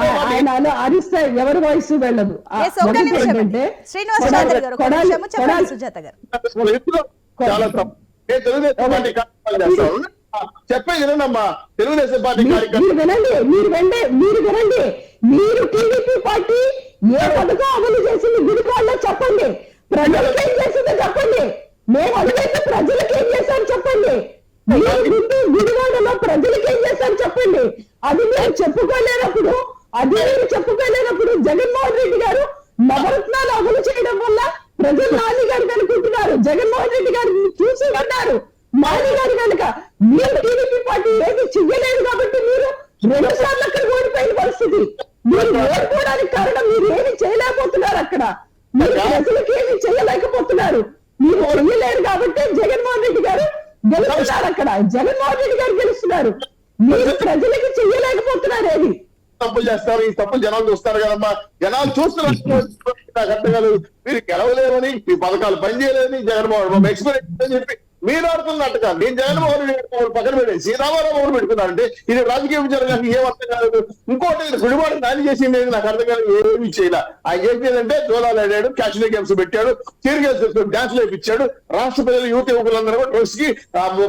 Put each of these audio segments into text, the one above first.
ఆయన అరిస్తే ఎవరి వయసు వెళ్ళదు. ఏంటంటే చెప్పే వినండమ్మా. తెలుగుదేశం పార్టీ మీరు మీరు వినండి మీరు వినండి మీరు టీడీపీ పార్టీ ఏ పథకం అమలు చేసింది గుడికాళ్ళలో చెప్పండి. ప్రజలకు ఏం చేసిందో చెప్పండి. మేము ప్రజలకు ఏం చెప్పండి. మీరు గుంటూ గుడివాడలో ప్రజలకు ఏం చెప్పండి. అది మీరు చెప్పుకోలేనప్పుడు అది మీరు చెప్పుకోలేనప్పుడు జగన్మోహన్ రెడ్డి గారు నవరత్నాలు అమలు చేయడం వల్ల ప్రజలు నాని గారు అనుకుంటున్నారు జగన్మోహన్ రెడ్డి గారు చూసి ఉన్నారు. నాని గారు కనుక మీరు టీడీపీ పార్టీ ఏది చెయ్యలేదు కాబట్టి మీరు రెండు సార్లు అక్కడ ఓడిపోయిన పరిస్థితి. మీరు ఓడిపోవడానికి కారణం మీరు ఏమి చేయలేకపోతున్నారు అక్కడ. మీరు ప్రజలకు ఏమి చేయలేకపోతున్నారు. మీరు చెయ్యలేరు కాబట్టి జగన్మోహన్ రెడ్డి గారు గెలుస్తున్నారు అక్కడ. జగన్మోహన్ రెడ్డి గారు గెలుస్తున్నారు. మీరు ప్రజలకు చెయ్యలేకపోతున్నారు ఏది? తప్పులు చేస్తారు ఈ తప్పులు జనాలు చూస్తారు కదమ్మా. జనాలు చూస్తున్నారు నాకు అర్థం కాలేదు. మీరు గెలవలేరని మీ పథకాలు పనిచేయలేదని జగన్మోహన్ బాబు ఎక్స్పీరియన్స్ అని చెప్పి మీరు ఆడుతున్నట్టుగా నేను జగన్మోహన్ రెడ్డి పక్కన పెట్టి సీతారామరావు గారు పెట్టుకున్నారంటే ఇది రాజకీయ విచారం ఏం అర్థం కాలేదు. ఇంకోటి గుడివాడు నాని చేసింది నాకు అర్థం కాలేదు. ఏమి చేయలే. ఆయన చేసిందంటే జోలాలు ఆడాడు క్యాష్ గేమ్స్ పెట్టాడు చీర్ గేమ్స్ డాన్స్ లేపించాడు రాష్ట్ర ప్రజలు యువత యువకులందరూ కూడా డ్రగ్స్కి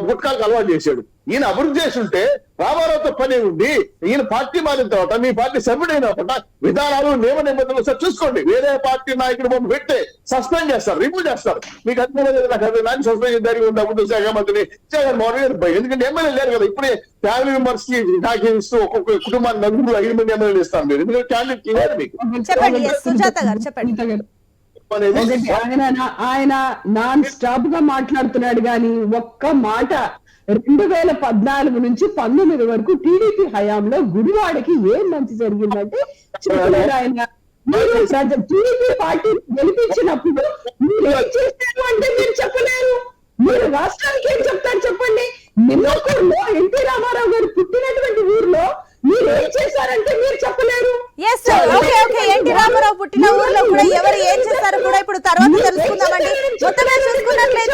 గుట్కాలకు అలవాటు చేశాడు. ఈయన అభివృద్ధి చేస్తుంటే రామారావుతో పని ఉంది. ఈయన పార్టీ మారిన తర్వాత మీ పార్టీ సభ్యుడైన తర్వాత విధానాలు నియమ నిబంధనలు ఒకసారి చూసుకోండి. వేరే పార్టీ నాయకుడు మమ్మల్ని పెడితే సస్పెండ్ చేస్తారు రిమూవ్ చేస్తారు. మీకు అర్థం లేదు నాకు అర్థం నాకు సస్పెండ్ జరిగి ఉంది? అభివృద్ధి శాఖ మంత్రి జగన్మోహన్ రెడ్డి గారు ఎందుకంటే ఎమ్మెల్యే లేరు కదా ఇప్పుడే ఫ్యామిలీ మెంబర్స్కి నాకు ఇస్తూ ఒక్కొక్క కుటుంబాన్ని నలుగురు ఐదు మంది ఎమ్మెల్యేలు ఇస్తారు మీరు. ఎందుకంటే క్యాండిడేట్ లేదు మీకు. చెప్పండి, ఆయన నాన్ స్టాప్గా మాట్లాడుతున్నాడు గాని ఒక్క మాట రెండు వేల పద్నాలుగు నుంచి పంతొమ్మిది వరకు టీడీపీ హయాంలో గుడివాడకి ఏం మంచి జరిగిందంటే ఆయన మీరు టీడీపీ పార్టీ గెలిపించినప్పుడు మీరు ఏం చేశారు అంటే మీరు చెప్పలేరు. మీరు రాష్ట్రానికి ఏం చెప్తారు చెప్పండి. నిమ్మకూరులో ఎన్టీ రామారావు గారు పుట్టినటువంటి ఊర్లో మీరు ఏం చేశారంటే మీరు చెప్పలేరు. ఓకే ఓకే ఎన్టీ రామారావు పుట్టిన ఊర్లో కూడా ఎవరు ఏం చేశారో కూడా ఇప్పుడు తర్వాత తెలుసుకుందామండి. మొత్తం చూసుకున్నట్లయితే